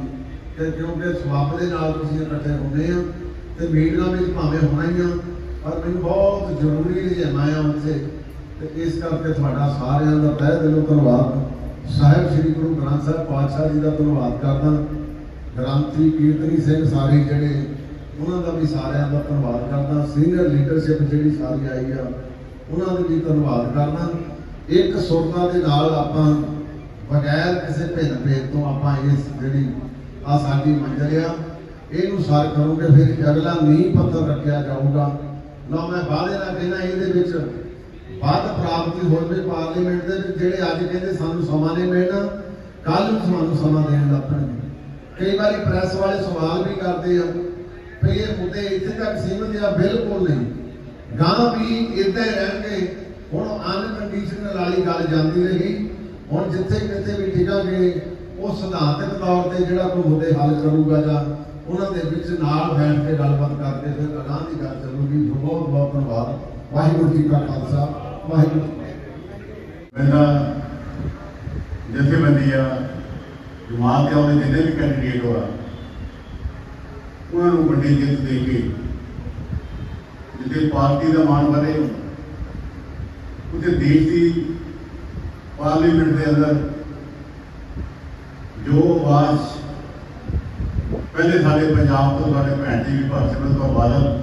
ਕਿ ਕਿਉਂਕਿ ਸਵਾਬ ਦੇ ਨਾਲ ਤੁਸੀਂ ਇਕੱਠੇ ਹੁੰਦੇ ਆ ਤੇ ਮੀਟਿੰਗਾਂ ਵਿੱਚ ਭਾਵੇਂ ਹੋਣਾ ਹੀ ਆ, ਪਰ ਮੈਨੂੰ ਬਹੁਤ ਜ਼ਰੂਰੀ ਲਿਜਾਣਾ ਆ ਉੱਥੇ ਤੇ ਇਸ ਕਰਕੇ ਤੁਹਾਡਾ ਸਾਰਿਆਂ ਦਾ ਤਹਿ ਦਿਲੋਂ ਧੰਨਵਾਦ। ਸਾਹਿਬ ਸ੍ਰੀ ਗੁਰੂ ਗ੍ਰੰਥ ਸਾਹਿਬ ਪਾਤਸ਼ਾਹ ਜੀ ਦਾ ਧੰਨਵਾਦ ਕਰਦਾ। ਗ੍ਰੰਥੀ ਕੀਰਤਨੀ ਸਿੰਘ ਸਾਰੇ ਜਿਹੜੇ, ਉਹਨਾਂ ਦਾ ਵੀ ਸਾਰਿਆਂ ਦਾ ਧੰਨਵਾਦ ਕਰਦਾ। ਸੀਨੀਅਰ ਲੀਡਰਸ਼ਿਪ ਜਿਹੜੀ ਸਾਰੀ ਆਈ ਆ, ਉਹਨਾਂ ਦਾ ਵੀ ਧੰਨਵਾਦ ਕਰਦਾ। ਇੱਕ ਸੁਰਤਾ ਦੇ ਨਾਲ ਆਪਾਂ ਬਗੈਰ ਕਿਸੇ ਭਿੰਨ ਭੇਦ ਤੋਂ ਆਪਾਂ ਇਸ ਜਿਹੜੀ ਆ ਸਾਡੀ ਮੰਜ਼ਿਲ ਆ, ਇਹਨੂੰ ਸਾਰ ਕਰੋਗੇ, ਫਿਰ ਅਗਲਾ ਨੀਂਹ ਪੱਥਰ ਰੱਖਿਆ ਜਾਊਗਾ। ਨਾ ਮੈਂ ਵਾਅਦੇ ਨਾਲ ਕਹਿੰਦਾ, ਇਹਦੇ ਵਿੱਚ ਵੱਧ ਪ੍ਰਾਪਤੀ ਹੋਵੇ ਪਾਰਲੀਮੈਂਟ ਦੇ ਵਿੱਚ, ਜਿਹੜੇ ਅੱਜ ਕਹਿੰਦੇ ਸਾਨੂੰ ਸਮਾਂ ਨਹੀਂ ਮਿਲਣਾ ਕੱਲ ਨੂੰ ਤੁਹਾਨੂੰ ਸਮਾਂ ਦੇਣ ਲੱਗ ਪੈਣਗੇ ਕਈ ਵਾਰੀ ਪ੍ਰੈਸ ਵਾਲੇ ਸਵਾਲ ਵੀ ਕਰਦੇ ਆ, ਵੀ ਇਹ ਮੁੱਦੇ ਇੱਥੇ ਤੱਕ ਸੀਮਿਤ ਆ, ਬਿਲਕੁਲ ਨਹੀਂ। ਗਾਂ ਵੀ ਇਦਾਂ ਰਹਿਣਗੇ ਹੁਣ ਅਨਕੰਡੀਸ਼ਨਲ ਵਾਲੀ ਗੱਲ ਜਾਂਦੀ ਰਹੀ। ਹੁਣ ਜਿੱਥੇ ਕਿਤੇ ਵੀ ਟਿਕਾਂਗੇ ਉਹ ਸਿਧਾਂਤਕ ਤੌਰ ਤੇ ਜਿਹੜਾ ਕੋਈ ਮੁੱਦੇ ਹੱਲ ਕਰੂਗਾ ਜਾਂ ਉਹਨਾਂ ਦੇ ਵਿੱਚ ਨਾਲ ਬੈਠ ਕੇ ਗੱਲਬਾਤ ਕਰਕੇ ਫਿਰ ਅਗਾਂਹ ਦੀ ਗੱਲ ਚੱਲੂਗੀ। ਬਹੁਤ ਬਹੁਤ ਧੰਨਵਾਦ। ਵਾਹਿਗੁਰੂ ਜੀ ਕਾ ਖਾਲਸਾ। ਵਾਹਿਗੁਰੂ ਮੇਰਾ ਜਥੇਬੰਦੀ ਆ, ਜਮਾਤ ਦੇ ਆਉਂਦੇ ਜਿੰਨੇ ਵੀ ਕੈਂਡੀਡੇਟ ਹੋਆ ਉਹਨਾਂ ਨੂੰ ਵੱਡੀ ਜਿੱਤ ਦੇ ਕੇ ਜਿੱਥੇ ਪਾਰਟੀ ਦਾ ਮਾਣ ਵਧੇ ਉੱਥੇ ਦੇਸ਼ ਦੀ ਪਾਰਲੀਮੈਂਟ ਦੇ ਅੰਦਰ ਜੋ ਆਵਾਜ਼ ਪਹਿਲੇ ਸਾਡੇ ਪੰਜਾਬ ਤੋਂ ਸਾਡੇ ਭੈਣ ਜੀ ਵੀ ਭਗਤ ਤੋਂ ਬਾਦਲ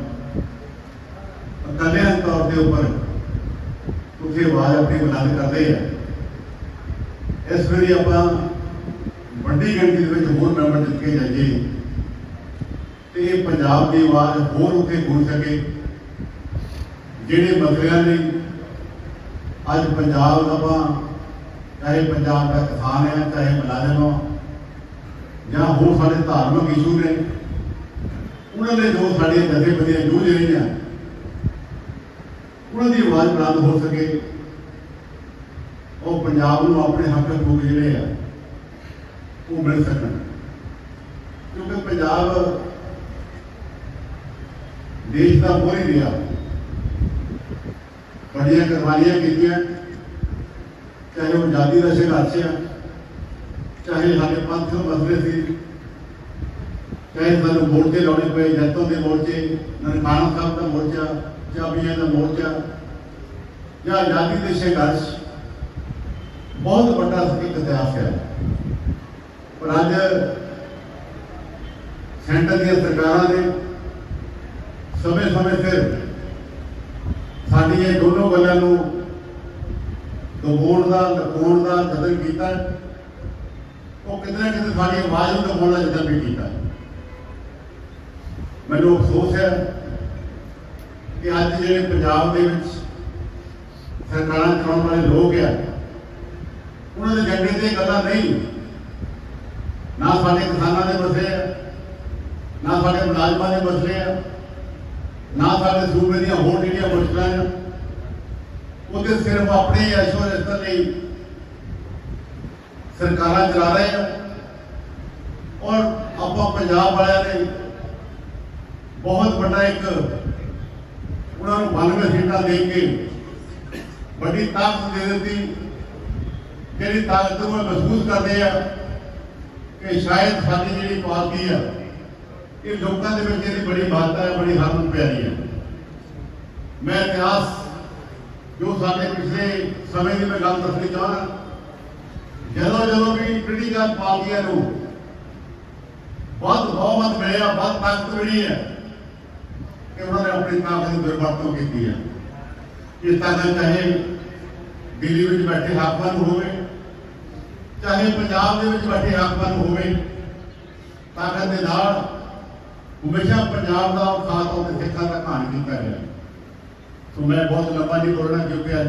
ਇਕੱਲਿਆਂ ਤੌਰ ਦੇ ਉੱਪਰ ਉੱਥੇ ਆਵਾਜ਼ ਆਪਣੀ ਬੁਲੰਦ ਕਰਦੇ ਆ। ਇਸ ਵੇਲੇ ਆਪਾਂ ਵੱਡੀ ਗਿਣਤੀ ਦੇ ਵਿੱਚ ਹੋਰ ਮੈਂਬਰ ਜਿੱਤ ਕੇ ਜਾਈਏ ਤੇ ਇਹ ਪੰਜਾਬ ਦੀ ਆਵਾਜ਼ ਹੋਰ ਉੱਥੇ ਗੂੰਜ ਸਕੇ, ਜਿਹੜੇ ਮਸਲਿਆਂ ਨੇ ਅੱਜ ਪੰਜਾਬ ਦਾ ਆਪਾਂ ਚਾਹੇ ਪੰਜਾਬ ਦਾ ਕਿਸਾਨ ਹੈ, ਚਾਹੇ ਮੁਲਾਜ਼ਮ ਆ ਜਾਂ ਹੋਰ ਸਾਡੇ ਧਾਰਮਿਕ ਇਸ਼ੂ ਨੇ, ਉਹਨਾਂ ਦੇ ਜੋ ਸਾਡੀਆਂ ਜਥੇਬੰਦੀਆਂ ਜੂਝ ਰਹੀਆਂ ਉਹਨਾਂ ਦੀ ਆਵਾਜ਼ ਬੁਲੰਦ ਹੋ ਸਕੇ। ਉਹ ਪੰਜਾਬ ਨੂੰ ਆਪਣੇ ਹੱਕ ਹਕੂਕ ਜਿਹੜੇ ਆ, ਉਹ ਮਿਲ ਸਕਣ। ਕਿਉਂਕਿ ਪੰਜਾਬ ਦੇਸ਼ ਦਾ ਮੋਹਰੀ ਰਿਹਾ। ਬੜੀਆਂ ਕੁਰਬਾਨੀਆਂ ਕੀਤੀਆਂ, ਚਾਹੇ ਉਹ ਆਜ਼ਾਦੀ ਦਾ ਸੰਘਰਸ਼ ਆ ਚਾਹੇ ਸਾਡੇ ਪੰਥ ਮਸਲੇ ਸੀ, ਚਾਹੇ ਸਾਨੂੰ ਮੋਰਚੇ ਲਾਉਣੇ ਪਏ ਜੱਤੋਂ ਦੇ ਮੋਰਚੇ ਨਨਕਾਣਾ ਸਾਹਿਬ ਦਾ ਮੋਰਚਾ, ਚਾਬੀਆਂ ਦਾ ਮੋਰਚਾ, ਜਾਂ ਆਜ਼ਾਦੀ ਦੇ ਸੰਘਰਸ਼, ਬਹੁਤ ਵੱਡਾ ਇੱਕ ਇਤਿਹਾਸ ਹੈ। ਪਰ ਅੱਜ ਸੈਂਟਰ ਦੀਆਂ ਸਰਕਾਰਾਂ ਨੇ ਸਮੇਂ ਸਮੇਂ ਸਿਰ ਸਾਡੀ ਇਹ ਦੋਨੋਂ ਗੱਲਾਂ ਨੂੰ ਦਬੋਣ ਦਾ ਲਕੋਣ ਦਾ ਯਤਨ ਕੀਤਾ। ਉਹ ਕਿਤੇ ਨਾ ਕਿਤੇ ਸਾਡੀ ਆਵਾਜ਼ ਨੂੰ ਦਬਾਉਣ ਦਾ ਯਤਨ ਵੀ ਕੀਤਾ। ਮੈਨੂੰ ਅਫਸੋਸ ਹੈ ਕਿ ਅੱਜ ਜਿਹੜੇ ਪੰਜਾਬ ਦੇ ਵਿੱਚ ਸਰਕਾਰਾਂ ਚਲਾਉਣ ਵਾਲੇ ਲੋਕ ਆ, ਉਹਨਾਂ ਦੇ ਏਜੰਡੇ ਤੇ ਗੱਲਾਂ ਨਹੀਂ। ਨਾ ਸਾਡੇ ਕਿਸਾਨਾਂ ਦੇ ਮਸਲੇ ਆ, ਨਾ ਸਾਡੇ ਮੁਲਾਜ਼ਮਾਂ ਦੇ ਮਸਲੇ ਆ। ਨਾ ਸਾਡੇ ਸੂਬੇ ਦੀਆਂ ਹੋਰ ਜਿਹੜੀਆਂ ਮੁਸ਼ਕਲਾਂ ਆ, ਉਹਦੇ ਸਿਰਫ ਆਪਣੇ ਐਸ਼ੋ ਰਸਤ ਲਈ ਸਰਕਾਰਾਂ ਚਲਾ ਰਹੇ ਆ। ਔਰ ਆਪਾਂ ਪੰਜਾਬ ਵਾਲਿਆਂ ਨੇ ਬਹੁਤ ਵੱਡਾ ਇੱਕ ਉਹਨਾਂ ਨੂੰ 92 ਸੀਟਾਂ ਦੇ ਕੇ ਵੱਡੀ ਤਾਕਤ ਦੇ ਦਿੱਤੀ, ਜਿਹੜੀ ਤਾਕਤ ਨੂੰ ਮਹਿਸੂਸ ਕਰਦੇ ਆ ਕਿ ਸ਼ਾਇਦ ਸਾਡੀ ਜਿਹੜੀ ਪਾਰਟੀ ਆ ਇਹ ਲੋਕਾਂ ਦੇ ਵਿੱਚ ਇਹਦੀ ਬੜੀ ਮਹੱਤਤਾ ਹੈ ਬੜੀ ਹਰਮਨ ਪਿਆਰੀ ਹੈ ਮੈਂ ਇਤਿਹਾਸ ਜੋ ਸਾਡੇ ਪਿਛਲੇ ਸਮੇਂ ਦੀ ਮੈਂ ਗੱਲ ਦੱਸਣੀ ਚਾਹਣਾ ਜਦੋਂ ਜਦੋਂ ਵੀ ਪੋਲੀਟੀਕਲ ਪਾਰਟੀਆਂ ਨੂੰ ਬਹੁਤ ਬਹੁਮਤ ਮਿਲਿਆ ਬਹੁਤ ਤਾਕਤ ਮਿਲੀ ਹੈ ਕਿ ਉਹਨਾਂ ਨੇ ਆਪਣੀ ਤਾਕਤ ਦੀ ਦੁਰਵਰਤੋਂ ਕੀਤੀ ਹੈ ਇਹ ਤਾਕਤ ਚਾਹੇ ਦਿੱਲੀ ਵਿੱਚ ਬੈਠੇ ਹਾਕਮਾਂ ਨੂੰ ਹੋਵੇ ਚਾਹੇ ਪੰਜਾਬ ਦੇ ਵਿੱਚ ਬੈਠੇ ਹਾਕਮਾਂ ਨੂੰ ਹੋਵੇ ਤਾਕਤ ਦੇ ਨਾਲ ਹਮੇਸ਼ਾ ਪੰਜਾਬ ਦਾ ਖਾਸ ਤੌਰ ਤੇ ਸਿੱਖਾਂ ਦਾ ਘਾਣ ਕੀਤਾ ਗਿਆ ਸੋ ਮੈਂ ਬਹੁਤ ਲੰਬਾ ਨਹੀਂ ਬੋਲਣਾ, ਕਿਉਂਕਿ ਅੱਜ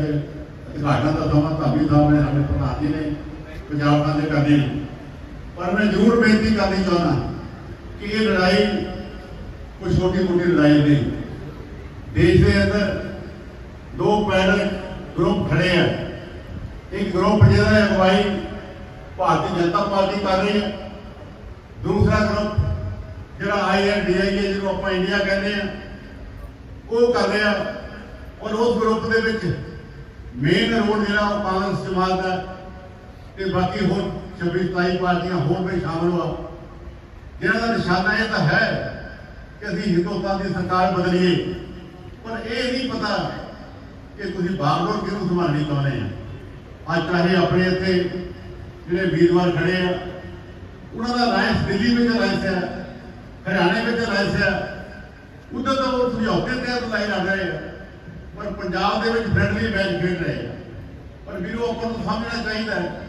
ਉਦਘਾਟਨ ਦਾ ਸਮਾਂ ਧਾਮੀ ਸਾਹਿਬ ਨੇ ਸਾਡੇ ਪ੍ਰਧਾਨ ਜੀ ਨੇ ਪੰਜਾਬ ਨਾਲ ਦੇ ਕਰਨੇ ਪਰ ਮੈਂ ਜ਼ਰੂਰ ਬੇਨਤੀ ਕਰਨੀ ਚਾਹੁੰਦਾ ਕਿ ਇਹ ਲੜਾਈ ਕੋਈ ਛੋਟੀ ਮੋਟੀ ਲੜਾਈ ਨਹੀਂ। ਦੇਸ਼ ਦੇ ਅੰਦਰ ਦੋ ਪੈਰਲ ਗਰੁੱਪ ਖੜੇ ਆ। ਇੱਕ ਗਰੁੱਪ ਜਿਹਦਾ ਅਗਵਾਈ ਭਾਰਤੀ ਜਨਤਾ ਪਾਰਟੀ ਕਰ ਰਹੀ ਹੈ। ਦੂਸਰਾ ਗਰੁੱਪ ਜਿਹੜਾ ਆਈਐਨਡੀਆਈ ਹੈ ਜਿਹਨੂੰ ਆਪਾਂ ਇੰਡੀਆ ਕਹਿੰਦੇ ਆ, ਉਹ ਕਰ ਰਿਹਾ ਔਰ ਉਸ ਗਰੁੱਪ ਦੇ ਵਿੱਚ ਮੇਨ ਰੋਲ ਜਿਹੜਾ ਉਹ ਕਾਂਗਰਸ ਜਮਾਤ ਦਾ ਤੇ ਬਾਕੀ ਹੋਰ 26 27 ਪਾਰਟੀਆਂ ਹੋਰ ਵੀ ਸ਼ਾਮਲ ਹੋਆ। ਜਿਹਨਾਂ ਦਾ ਨਿਸ਼ਾਨਾ ਇਹ ਤਾਂ ਹੈ ਕਿ ਅਸੀਂ ਹਿੰਦੁਸਤਾਨ ਦੀ ਸਰਕਾਰ ਬਦਲੀਏ। ਪਰ ਇਹ ਨਹੀਂ ਪਤਾ ਕਿ ਤੁਸੀਂ ਬਾਗਡੋਰ ਕਿਹਨੂੰ ਸੰਭਾਲਣੀ ਚਾਹੁੰਦੇ ਆ। ਅੱਜ ਚਾਹੇ ਆਪਣੇ ਇੱਥੇ ਜਿਹੜੇ ਵੀਰਵਾਰ ਖੜੇ ਆ, ਉਹਨਾਂ ਦਾ ਰਾਇਸ ਦਿੱਲੀ ਵਿੱਚ ਰਾਇਸ ਹੈ। ਹਰਿਆਣੇ ਵਿੱਚ ਰਾਇਸ ਹੈ। ਉਧਰ ਤਾਂ ਉਹ ਸਮਝੌਤੇ ਤਹਿਤ ਲਾਈ ਲੱਗ ਰਹੇ ਆ। ਪਰ ਪੰਜਾਬ ਦੇ ਵਿੱਚ ਫ੍ਰੈਂਡਲੀ ਮੈਚ ਖੇਡ ਰਹੇ ਆ। ਪਰ ਵੀਰੋ, ਆਪਾਂ ਨੂੰ ਸਮਝਣਾ ਚਾਹੀਦਾ ਹੈ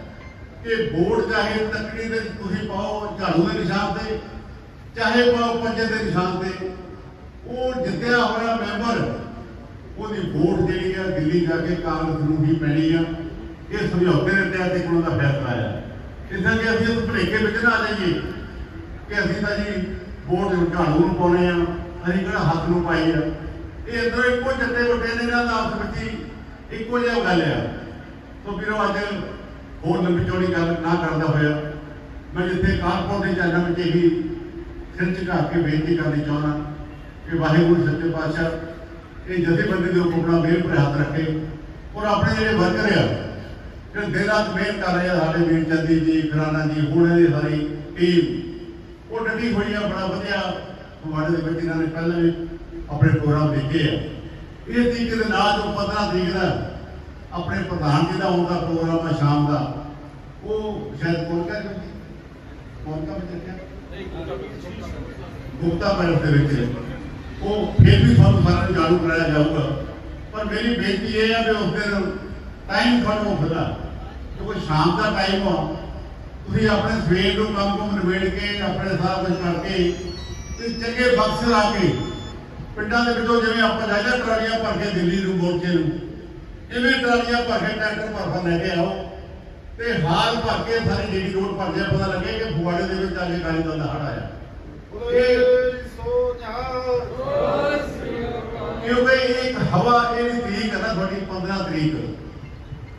ਕਿ ਵੋਟ ਚਾਹੇ ਤੱਕੜੀ ਦੇ ਤੁਸੀਂ ਪਾਓ, ਝਾੜੂ ਦੇ ਨਿਸ਼ਾਨ ਤੇ, ਚਾਹੇ ਪਾਓ ਪੰਜੇ ਦੇ ਨਿਸ਼ਾਨ ਤੇ, ਉਹ ਜਿੱਤਿਆ ਹੋਇਆ ਮੈਂਬਰ, ਉਹਦੀ ਵੋਟ ਜਿਹੜੀ ਆ, ਦਿੱਲੀ ਜਾ ਕੇ ਕਾਂਗਰਸ ਨੂੰ ਹੀ ਪੈਣੀ ਆ। ਇਹ ਸਮਝੌਤੇ ਦੇ ਤਹਿਤ ਇੱਕ ਉਹਨਾਂ ਦਾ ਫੈਸਲਾ ਆ। ਇਸ ਕਰਕੇ ਅਸੀਂ ਉਸ ਭਲੇਖੇ ਵਿੱਚ ਨਾ ਆ ਜਾਈਏ ਕਿ ਅਸੀਂ ਤਾਂ ਜੀ ਵੋਟ ਝਾੜੂ ਨੂੰ ਪਾਉਣੇ ਆ, ਅਸੀਂ ਕਿਹੜਾ ਹੱਥ ਨੂੰ ਪਾਈ ਆ। ਇਹ ਅੰਦਰੋਂ ਇੱਕੋ ਚੱਟੇ ਵੱਟੇ ਨੇ ਇਹਨਾਂ ਦਾ ਆਪਸ ਵਿੱਚ ਇੱਕੋ ਜਿਹਾ ਗੱਲ ਆ। ਸੋ ਵੀਰੋ ਅੱਜ ਹੋਰ ਲੰਬੀ ਚੌੜੀ ਗੱਲ ਨਾ ਕਰਦਾ ਹੋਇਆ। ਮੈਂ ਜਿੱਥੇ ਕਾਨਪੁਰ ਦੇ ਚੈਨਲ ਵਿੱਚ ਇਹੀ ਸਿਰ ਝੁਕਾ ਕੇ ਬੇਨਤੀ ਕਰਨੀ ਚਾਹੁੰਦਾ ਕਿ ਵਾਹਿਗੁਰੂ, ਸੱਚੇ ਪਾਤਸ਼ਾਹ, ਇਹ ਜਥੇਬੰਦੀ ਦੇ ਉੱਪਰ ਆਪਣਾ ਮਿਹਰ ਭਰੇ ਹੱਥ ਰੱਖੇ ਔਰ ਆਪਣੇ ਜਿਹੜੇ ਵਰਕਰ ਆ, ਜਿਹੜੇ ਦਿਨ ਰਾਤ ਮਿਹਨਤ ਕਰ ਰਹੇ ਆ, ਸਾਡੇ ਵੀਰ ਚੰਦੀ ਜੀ ਖਰਾਨਾ ਜੀ, ਹੁਣ ਇਹਦੇ ਸਾਰੀ ਟੀਮ ਉਹ ਡੱਡੀ ਹੋਈ ਆ ਬੜਾ ਵਧੀਆ ਫਗਵਾੜੇ ਦੇ ਵਿੱਚ ਇਹਨਾਂ ਨੇ ਪਹਿਲਾਂ ਵੀ ਆਪਣੇ ਪ੍ਰੋਗਰਾਮ ਦੇਖੇ ਆ। ਇਹ ਤਰੀਕੇ ਦੇ ਨਾਲ ਜੋ 15 ਤਰੀਕ ਦਾ ਆਪਣੇ ਪ੍ਰਧਾਨ ਜੀ ਦਾ ਆਉਣ ਪ੍ਰੋਗਰਾਮ ਆ ਸ਼ਾਮ ਦਾ। ਉਹ ਸ਼ਾਇਦ ਕੋਲ ਕਾ ਕੋਲ ਕਾ ਵਿੱਚ ਗੁਪਤਾ ਪੈਲਸ ਦੇ ਵਿੱਚ। ਉਹ ਫਿਰ ਵੀ ਤੁਹਾਨੂੰ ਸਾਰਿਆਂ ਨੂੰ ਜਾਣੂ ਕਰਾਇਆ ਜਾਊਗਾ। ਪਰ ਮੇਰੀ ਬੇਨਤੀ ਇਹ ਆ ਵੀ ਉਸ ਦਿਨ ਟਾਈਮ ਤੁਹਾਨੂੰ ਖੁੱਲਾ ਕਿਉਂਕਿ ਸ਼ਾਮ ਦਾ ਟਾਈਮ ਆ। ਤੁਸੀਂ ਆਪਣੇ ਸਵੇਰ ਨੂੰ ਕੰਮ ਕੰਮ ਨਿਬੇੜ ਕੇ ਆਪਣੇ ਸਾਰਾ ਕੁਝ ਕਰਕੇ ਤੇ ਚੰਗੇ ਬਕਸ ਲਾ ਕੇ ਪਿੰਡਾਂ ਦੇ ਵਿੱਚੋਂ ਜਿਵੇਂ ਆਪਾਂ ਜਾਇਦਾ ਟਰਾਲੀਆਂ ਭਰ ਕੇ ਦਿੱਲੀ ਨੂੰ ਮੋਰਚੇ ਨੂੰ ਇਵੇਂ ਟਰਾਲੀਆਂ ਭਰ ਕੇ ਟਰੈਕਟਰ ਭਰ ਲੈ ਕੇ ਆਓ ਤੇ ਹਾਲ ਭਰ ਕੇ ਸਾਰੀ ਡੀਡੀ ਰੋਡ ਭਰ ਜਾ ਪਤਾ ਲੱਗੇ ਕਿ ਫੁਆੜੇ ਦੇ ਵਿੱਚ ਆ ਕੇ ਕਾਲੀ ਦਾ ਹੜ ਆਇਆ। ਕਿਉਂਕਿ ਇਹ ਇੱਕ ਹਵਾ ਇਹਦੀ ਤਰੀਕ ਹੈ ਨਾ ਤੁਹਾਡੀ 15 ਤਰੀਕ।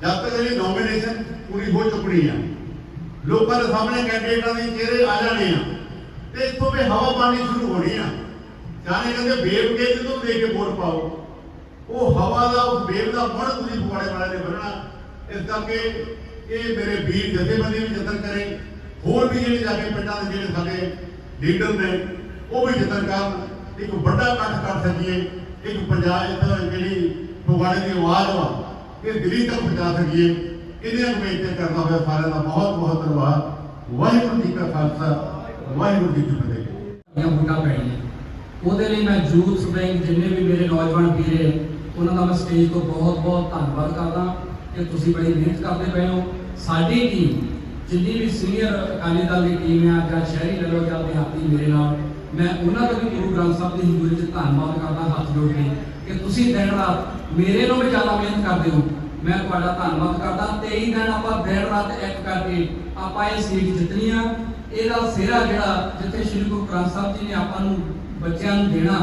ਜਦ ਤੱਕ ਜਿਹੜੀ ਨੋਮੀਨੇਸ਼ਨ ਪੂਰੀ ਹੋ ਚੁੱਕਣੀ ਆ। ਲੋਕਾਂ ਦੇ ਸਾਹਮਣੇ ਕੈਂਡੀਡੇਟਾਂ ਦੇ ਚਿਹਰੇ ਆ ਜਾਣੇ ਆ। ਤੇ ਇੱਥੋਂ ਵੀ ਹਵਾ ਪਾਣੀ ਸ਼ੁਰੂ ਹੋਣੀ ਆ। ਜਾਣੇ ਕਹਿੰਦੇ ਵੇਵ ਕੇ ਜਦੋਂ ਦੇ ਕੇ ਵੋਟ ਪਾਓ। ਉਹ ਹਵਾ ਦਾ ਉਸ ਵੇਵ ਦਾ ਮੜ ਤੁਸੀਂ ਫੁਆੜੇ ਵਾਲੇ ਨੇ ਬਣਨਾ ਇਸ ਕਰਕੇ ਇਹ ਮੇਰੇ ਵੀਰ ਜਥੇਬੰਦੀ ਵੀ ਯਤਨ ਕਰੇ। ਹੋਰ ਵੀ ਜਿਹੜੇ ਜਾ ਕੇ ਪਿੰਡਾਂ ਦੇ ਜਿਹੜੇ ਸਾਡੇ ਲੀਡਰ ਨੇ, ਉਹ ਵੀ ਯਤਨ ਕਰਨ। ਇੱਕ ਵੱਡਾ ਇਕੱਠ ਕਰ ਸਕੀਏ। ਇੱਕ ਪੰਜਾਬ ਇੱਥੇ ਜਿਹੜੀ ਫੁਆੜੇ ਦੀ ਆਵਾਜ਼ ਵਾ, ਇਹ ਦਿੱਲੀ ਤੱਕ ਪਹੁੰਚਾ ਸਕੀਏ। ਇਹਦੇ ਨੂੰ ਬੇਨਤੀ ਹੋਇਆ ਸਾਰਿਆਂ ਦਾ ਬਹੁਤ ਬਹੁਤ ਧੰਨਵਾਦ। ਵਾਹਿਗੁਰੂ ਜੀ ਕਾ ਖਾਲਸਾ, ਵਾਹਿਗੁਰੂ ਜੀ ਕੀ ਫਤਿਹ। ਦੀਆਂ ਵੋਟਾਂ ਪੈਣੀਆਂ ਉਹਦੇ ਲਈ ਮੈਂ ਯੂਥ ਬੈਂਕ ਜਿੰਨੇ ਵੀ ਮੇਰੇ ਨੌਜਵਾਨ ਵੀਰੇ ਉਹਨਾਂ ਦਾ ਮੈਂ ਸਟੇਜ ਤੋਂ ਬਹੁਤ ਬਹੁਤ ਧੰਨਵਾਦ ਕਰਦਾ ਕਿ ਤੁਸੀਂ ਬੜੀ ਮਿਹਨਤ ਕਰਦੇ ਪਏ ਹੋ। ਸਾਡੀ ਟੀਮ ਜਿੰਨੀ ਵੀ ਸੀਨੀਅਰ ਅਕਾਲੀ ਦਲ ਦੀ ਟੀਮ ਹੈ, ਜਾਂ ਸ਼ਹਿਰੀ ਲੈਵਲ ਜਾਂ ਦਿਹਾਤੀ ਮੇਰੇ ਨਾਲ, ਮੈਂ ਉਹਨਾਂ ਦਾ ਵੀ ਗੁਰੂ ਗ੍ਰੰਥ ਸਾਹਿਬ ਦੀ ਹਜ਼ੂਰੀ 'ਚ ਧੰਨਵਾਦ ਕਰਦਾ, ਹੱਥ ਜੋੜ ਕੇ, ਕਿ ਤੁਸੀਂ ਦਿਨ ਰਾਤ ਮੇਰੇ ਨਾਲੋਂ ਵੀ ਜ਼ਿਆਦਾ ਮਿਹਨਤ ਕਰਦੇ ਹੋ। ਮੈਂ ਤੁਹਾਡਾ ਧੰਨਵਾਦ ਕਰਦਾ। 23 ਦਿਨ ਆਪਾਂ ਦਿਨ ਰਾਤ ਇੱਕ ਕਰਕੇ ਆਪਾਂ ਇਹ ਸੀਟ ਜਿੱਤਣੀ ਆ। ਇਹਦਾ ਸਿਹਰਾ ਜਿਹੜਾ ਜਿੱਥੇ ਸ਼੍ਰੀ ਗੁਰੂ ਗ੍ਰੰਥ ਸਾਹਿਬ ਜੀ ਨੇ ਆਪਾਂ ਨੂੰ ਬੱਚਿਆਂ ਨੂੰ ਦੇਣਾ,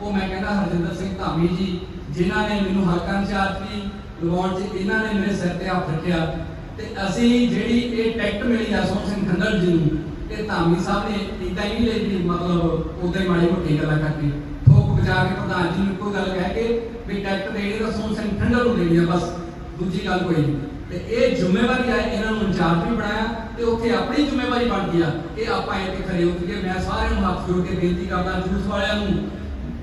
ਉਹ ਮੈਂ ਕਹਿੰਦਾ ਹਰਜਿੰਦਰ ਸਿੰਘ ਧਾਮੀ ਜੀ, ਜਿਨ੍ਹਾਂ ਨੇ ਮੈਨੂੰ ਹਲਕਾ ਇੰਚਾਰਜ ਵੀ ਲਵਾਉਣ 'ਚ, ਇਹਨਾਂ ਨੇ ਮੇਰੇ ਸਿਰ ਤੇ ਹੱਥ ਰੱਖਿਆ। ਤੇ ਅਸੀਂ ਜਿਹੜੀ ਇਹ ਟਿਕਟ ਮਿਲੀ ਆ ਸੋਹਣ ਸਿੰਘ ਖੰਡਰ ਜੀ ਨੂੰ, ਇਹ ਧਾਮੀ ਸਾਹਿਬ ਨੇ ਇਦਾਂ ਹੀ ਲਈ ਵੀ ਮਤਲਬ ਉਦਾਂ ਹੀ ਮਾੜੀ ਮੋਟੀ ਗੱਲਾਂ ਕਰਕੇ। ਥੋਕ ਬਚਾ ਕੇ ਪ੍ਰਧਾਨ ਜੀ ਨੂੰ ਇੱਕੋ ਗੱਲ ਕਹਿ ਕੇ ਵੀ ਟਿਕਟ ਦੇਣੀ ਤਾਂ ਸੋਹਣ ਸਿੰਘ ਖੰਡਰ ਨੂੰ ਦੇਣੀ ਆ ਬਸ। ਦੂਜੀ ਗੱਲ ਕੋਈ ਤੇ ਇਹ ਜ਼ਿੰਮੇਵਾਰੀ ਆ ਇਹਨਾਂ ਨੂੰ ਇੰਚਾਰਜ ਵੀ ਬਣਾਇਆ ਤੇ ਉੱਥੇ ਆਪਣੀ ਜ਼ਿੰਮੇਵਾਰੀ ਬਣਦੀ ਆ। ਇਹ ਆਪਾਂ ਇੱਥੇ ਖੜੇ ਕੇ ਮੈਂ ਸਾਰਿਆਂ ਨੂੰ ਹੱਥ ਜੋੜ ਕੇ ਬੇਨਤੀ ਕਰਦਾ, ਜੂਸ ਵਾਲਿਆਂ ਨੂੰ,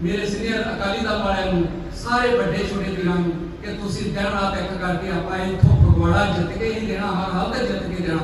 ਮੇਰੇ ਸੀਨੀਅਰ ਅਕਾਲੀ ਦਲ ਵਾਲਿਆਂ ਨੂੰ, ਸਾਰੇ ਵੱਡੇ ਛੋਟੇ ਵੀਰਾਂ ਨੂੰ ਕਿ ਤੁਸੀਂ ਦਿਨ ਰਾਤ ਇੱਕ ਕਰਕੇ ਆਪਾਂ ਇੱਥੋਂ ਫਗਵਾੜਾ ਜਿੱਤ ਕੇ ਹੀ ਦੇਣਾ, ਹਰ ਹਾਲ ਤੇ ਜਿੱਤ ਕੇ ਦੇਣਾ।